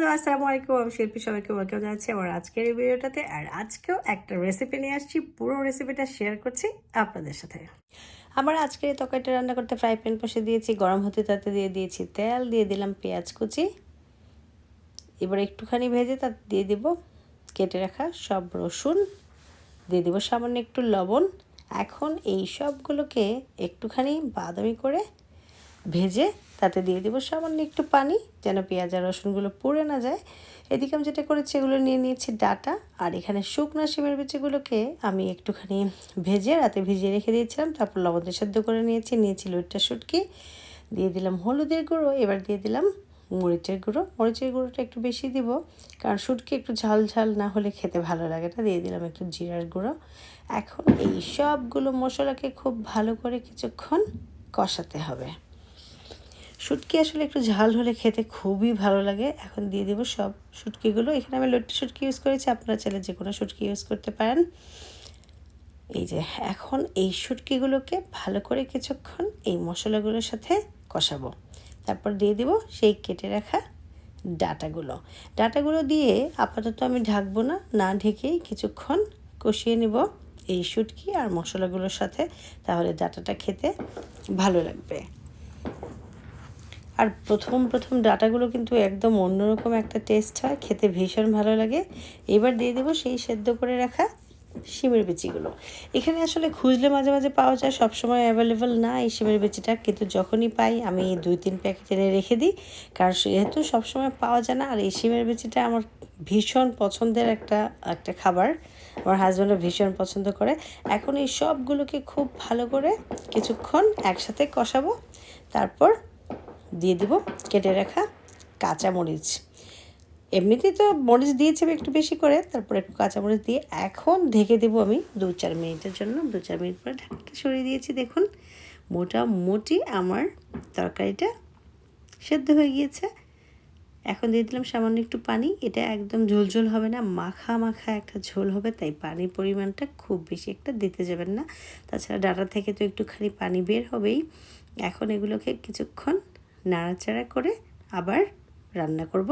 Hello, আসসালামু আলাইকুম। শিল্পী, সবাইকে ওয়েলকাম জানাচ্ছি আমার আজকের এই ভিডিওটাতে। আর আজকেও একটা রেসিপি নিয়ে আসছি। পুরো রেসিপিটা শেয়ার করছি আপনাদের সাথে। আমার আজকের এই তরকারিটা রান্না করতে ফ্রাই প্যান বসে দিয়েছি, গরম হতে তাতে দিয়ে দিয়েছি তেল, দিয়ে দিলাম পেঁয়াজ কুচি। এবার একটুখানি ভেজে তাতে দিয়ে দিব কেটে রাখা সব রসুন। দিয়ে দিব সামান্য একটু লবণ। এখন এই সবগুলোকে একটুখানি বাদামি করে ভেজে তাতে দিয়ে দেবো সামান্য একটু পানি, যেন পেঁয়াজ আর রসুনগুলো পুড়ে না যায়। এদিকে আমি যেটা করেছি, এগুলো নিয়ে নিয়েছি ডাটা। আর এখানে শুকনো শিমের বিচিগুলোকে আমি একটুখানি ভেজে রাতে ভিজিয়ে রেখে দিয়েছিলাম। তারপর লবণ সেদ্ধ করে নিয়েছি নিয়েছি লুটটা শুটকি। দিয়ে দিলাম হলুদের গুঁড়ো, এবার দিয়ে দিলাম মরিচের গুঁড়ো। মরিচের গুঁড়োটা একটু বেশি দিব, কারণ শুটকি একটু ঝাল ঝাল না হলে খেতে ভালো লাগে না। দিয়ে দিলাম একটু জিরার গুঁড়ো। এখন এই সবগুলো মশলাকে খুব ভালো করে কিছুক্ষণ কষাতে হবে। শুটকি আসলে একটু ঝাল হলে খেতে খুবই ভালো লাগে। এখন দিয়ে দেবো সব শুটকিগুলো। এখানে আমি লট্টি শুটকি ইউজ করেছি, আপনারা চাইলে যে কোনো শুটকি ইউজ করতে পারেন। এই যে, এখন এই শুটকিগুলোকে ভালো করে কিছুক্ষণ এই মশলাগুলোর সাথে কষাবো। তারপর দিয়ে দেবো সেই কেটে রাখা ডাটাগুলো। ডাটাগুলো দিয়ে আপাতত আমি ঢাকবো না না ঢেকেই কিছুক্ষণ কষিয়ে নিব এই শুটকি আর মশলাগুলোর সাথে। তাহলে ডাটাটা খেতে ভালো লাগবে। আর প্রথম প্রথম ডাটাগুলো কিন্তু একদম অন্যরকম একটা টেস্ট হয়, খেতে ভীষণ ভালো লাগে। এবার দিয়ে দেবো সেই সেদ্ধ করে রাখা শিমের বিচিগুলো। এখানে আসলে খুঁজলে মাঝে মাঝে পাওয়া যায়, সবসময় অ্যাভেলেবেল না এই শিমের বিচিটা, কিন্তু যখনই পাই আমি দুই, তিন প্যাকেট এনে রেখে দিই, কারণ যেহেতু সবসময় পাওয়া যায় না। আর এই শিমের বিচিটা আমার ভীষণ পছন্দের একটা একটা খাবার। আমার হাজব্যান্ডও ভীষণ পছন্দ করে। এখন এই সবগুলোকে খুব ভালো করে কিছুক্ষণ একসাথে কষাবো। তারপর দিয়ে দিব, কেটে রাখা কাঁচা মরিচ। এমনিতেই তো মরিচ দিয়েছি আমি একটু বেশি করে, তারপরে একটু কাঁচামরিচ দিয়ে এখন ঢেকে দেবো আমি দু চার মিনিটের জন্য। দু চার মিনিট পরে ঢাকটা সরিয়ে দিয়েছি, দেখুন। মোটামুটি আমার তরকারিটা সেদ্ধ হয়ে গিয়েছে। এখন দিয়ে দিলাম সামান্য একটু পানি। এটা একদম ঝোলঝোল হবে না, মাখা মাখা একটা ঝোল হবে, তাই পানির পরিমাণটা খুব বেশি একটা দিতে যাবেন না। তাছাড়া ডাটা থেকে তো একটুখানি পানি বের হবেই। এখন এগুলোকে কিছুক্ষণ নাড়াচাড়া করে আবার রান্না করব।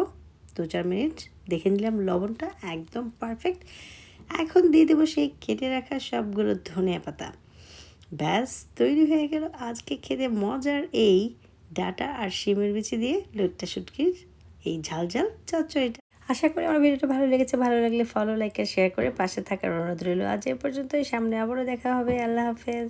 দু চার মিনিট দেখে নিলাম লবণটা একদম পারফেক্ট এখন দিয়ে দেবো সেই কেটে রাখা সবগুলো ধনিয়া পাতা। ব্যাস, তৈরি হয়ে গেল আজকে খেতে মজার এই ডাটা আর শিমের বিচি দিয়ে লুটটা শুটকির এই ঝাল ঝাল চচ্চড়িটা। আশা করি আমার ভিডিওটা ভালো লেগেছে। ভালো লাগলে ফলো লাইক আর শেয়ার করে পাশে থাকার অনুরোধ রইল। আজ এ পর্যন্তই, সামনে আবারও দেখা হবে। আল্লাহ হাফেজ।